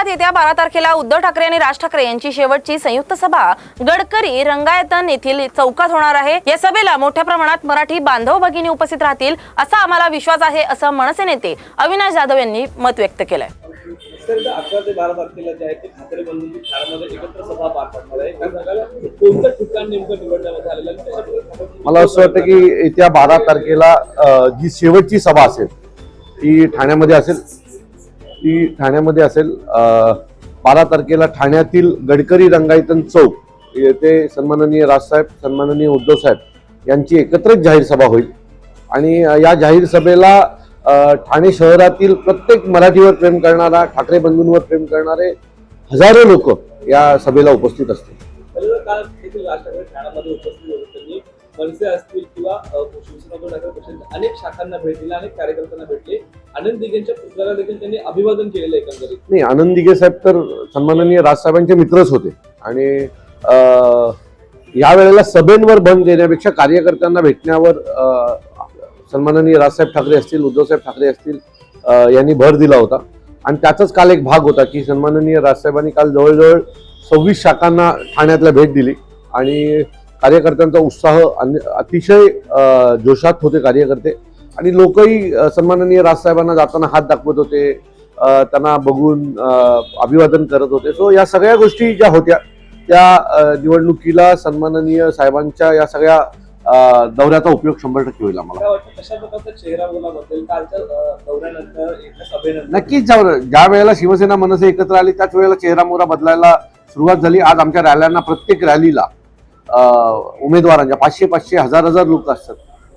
काळात येत्या बारा तारखेला उद्धव ठाकरे आणि राज ठाकरे यांची शेवटची संयुक्त सभा गडकरी रंगायतन येथील चौकात होणार आहे. या सभेला मोठ्या प्रमाणात मराठी बांधव भगिनी उपस्थित राहतील असा आम्हाला विश्वास आहे असं मनसे नेते अविनाश जाधव यांनी मत व्यक्त केलंय. सर इथं अकरा ते बारा तारखेला जे आहे ते ठाकरे बंधूंची ठाण्यामध्ये एकत्र सभा पार पडणार आहे. त्या सगळ्याला कोणतं ठिकाण नेमकं निवडण्यात आलेलं आहे? आणि त्याच्यामध्ये मला असं वाटतं की येत्या बारा तारखेला जी शेवटची सभा असेल ती ठाण्यामध्ये असेल. ती ठाण्यामध्ये असेल बारा तारखेला ठाण्यातील गडकरी रंगायतन चौक येथे सन्माननीय राजसाहेब सन्माननीय उद्धव साहेब यांची एकत्रित जाहीर सभा होईल. आणि या जाहीर सभेला ठाणे शहरातील प्रत्येक मराठीवर प्रेम करणारा ठाकरे बंधूंवर प्रेम करणारे हजारो लोक या सभेला उपस्थित असतील. मनसे असतील किंवा शिवसेना उद्धव ठाकरे पक्षाच्या अनेक शाखांना भेट दिली अनेक कार्यकर्त्यांना भेटले आनंद दिघेंच्या पुतळ्याला देखील त्यांनी अभिवादन केलेलं आहे एकंदरीत. नाही आनंद दिघे साहेब तर सन्माननीय राजसाहेबांचे मित्रच होते. आणि या वेळेला सभेंवर बंद देण्यापेक्षा कार्यकर्त्यांना भेटण्यावर सन्माननीय राजसाहेब ठाकरे असतील उद्धवसाहेब ठाकरे असतील यांनी भर दिला होता. आणि त्याचाच काल एक भाग होता की सन्माननीय राजसाहेबांनी काल जवळजवळ सव्वीस शाखांना ठाण्यातल्या भेट दिली. आणि कार्यकर्त्यांचा उत्साह अतिशय जोशात होते कार्यकर्ते. आणि लोकही सन्माननीय राजसाहेबांना जाताना हात दाखवत होते. त्यांना बघून अभिवादन करत होते. सो या सगळ्या गोष्टी ज्या होत्या त्या निवडणुकीला सन्माननीय साहेबांच्या या सगळ्या दौऱ्याचा उपयोग शंभर टक्के होईल आम्हाला. चेहरा नक्कीच ज्या वेळेला शिवसेना मनसे एकत्र आली त्याच वेळेला चेहरामोहरा बदलायला सुरुवात झाली. आज आमच्या रॅल्यांना प्रत्येक रॅलीला उमेदवारांच्या पाचशे पाचशे हजार हजार लोक असतात.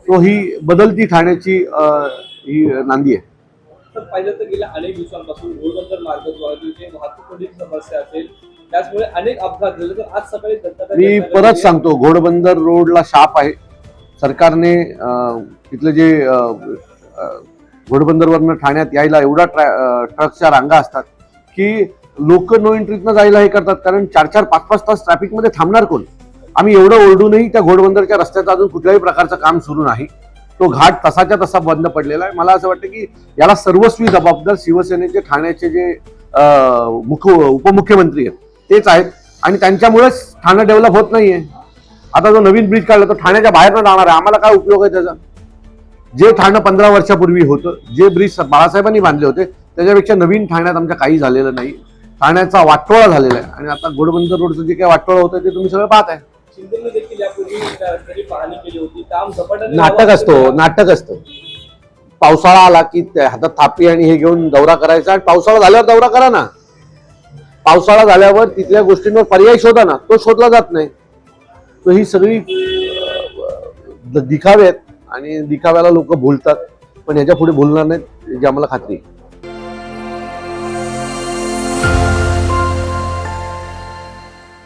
तो ही बदलती ठाण्याची ही नांदी आहे. तर पाहिलं तर गेल्या अनेक दिवसांपासून घोडबंदर मार्ग जो आहे तिथे वाहतूक कोंडीची समस्या असेल त्याचमुळे अनेक अपघात झाले. तर आज सकाळी मी परत सांगतो घोडबंदर रोडला शाप आहे. सरकारने तिथले जे घोडबंदरवरनं ठाण्यात यायला एवढा ट्रॅ ट्रकच्या रांगा असतात की लोक नो एंट्रीतनं जायला हे करतात. कारण चार चार पाच पाच तास ट्रॅफिकमध्ये थांबणार कोण? आम्ही एवढं ओरडूनही त्या घोडबंदरच्या रस्त्याचं अजून कुठल्याही प्रकारचं काम सुरू नाही. तो घाट तसाच्या तसा बंद पडलेला आहे. मला असं वाटतं की याला सर्वस्वी जबाबदार शिवसेनेचे ठाण्याचे जे मुख मुख्य उपमुख्यमंत्री आहेत तेच आहेत. आणि त्यांच्यामुळेच ठाणं डेव्हलप होत नाहीये. आता जो नवीन ब्रिज काढला तो ठाण्याच्या बाहेर जाणार आहे. आम्हाला काय उपयोग आहे त्याचा? जे ठाणं पंधरा वर्षापूर्वी होतं जे ब्रिज बाळासाहेबांनी बांधले होते त्याच्यापेक्षा नवीन ठाण्यात आमच्या काही झालेलं नाही. ठाण्याचा वाटोळा झालेला आहे. आणि आता घोडबंदर रोडचं जे काही वाटोळा होतं ते तुम्ही सगळं पाहत आहे शिंदेने देखील यापूर्वी त्या रस्त्याची पाहणी केली होती. काम झपाट्याने नाटक असतो असं- नाटक असतं. पावसाळा आला की त्या हातात थापी आणि हे घेऊन दौरा करायचा आणि पावसाळा झाल्यावर दौरा करा ना. पावसाळा झाल्यावर तिथल्या गोष्टींवर पर्याय शोधा ना तो शोधला जात नाही. तर ही सगळी अं, दिखावे आहेत आणि दिखाव्याला लोक भुलतात पण ह्याच्या पुढे भुलणार नाहीत याची आम्हाला खात्री आहे.